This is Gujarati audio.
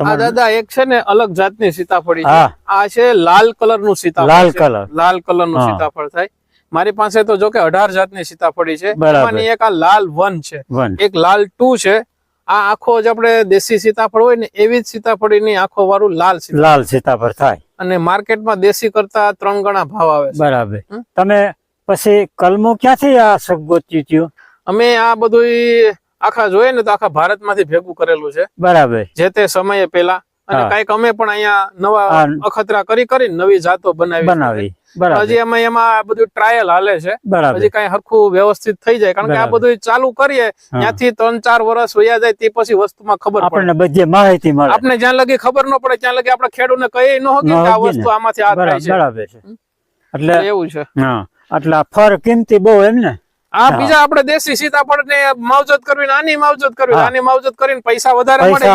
આ દાદા એક છે ને અલગ જાતની સીતાફળી છે. આ છે લાલ કલરનું સીતાફળ લાલ કલર. લાલ કલરનું સીતાફળ થાય. મારી પાસે તો જો કે અઢાર જાતની સીતાફળી છે. એમાંની એક આ લાલ વન છે. એક લાલ ટુ છે. આ આખો જ આપણે દેશી સીતાફળ હોય ને એવી જ સીતાફળી ની આખો વાળું લાલ લાલ સીતાફળ થાય. અને માર્કેટમાં દેશી કરતા ત્રણ ગણા ભાવ આવે બરાબર. તમે પછી કલમો ક્યાંથી આ સગવતી થયું? અમે આ બધું આખા જોઈએ ને તો આખા ભારતમાંથી ભેગું કરેલું છે. બરાબર. જે તે સમયે પેલા અને. કંઈક અમે પણ અહીંયા નવા અખતરા કરી કરી નવી જાતો બનાવી બનાવી. હજી અમે એમાં બધું ટ્રાયલ હાલે છે. હજી કઈ હરખું વ્યવસ્થિત થઈ જાય. કારણ કે આ બધું ચાલુ કરીએ ત્યાંથી ત્રણ ચાર વર્ષ વયા જાય તે પછી વસ્તુમાં ખબર પડે. આપણને બધી માહિતી મળે. આપણે જ્યાં લગી ખબર ન પડે ત્યાં લગી આપણે ખેડૂતને કહી ન હોય કે આ વસ્તુ આમાંથી આ થાય છે. બરાબર છે. એટલે એવું છે. હા. એટલે ફર કિંમતી બહુ એમ ને? આ બીજા આપણે દેશી સીતાફળ ને માવજત કરવી આની માવજત કરવી. આની માવજત કરીને પૈસા વધારે મળે.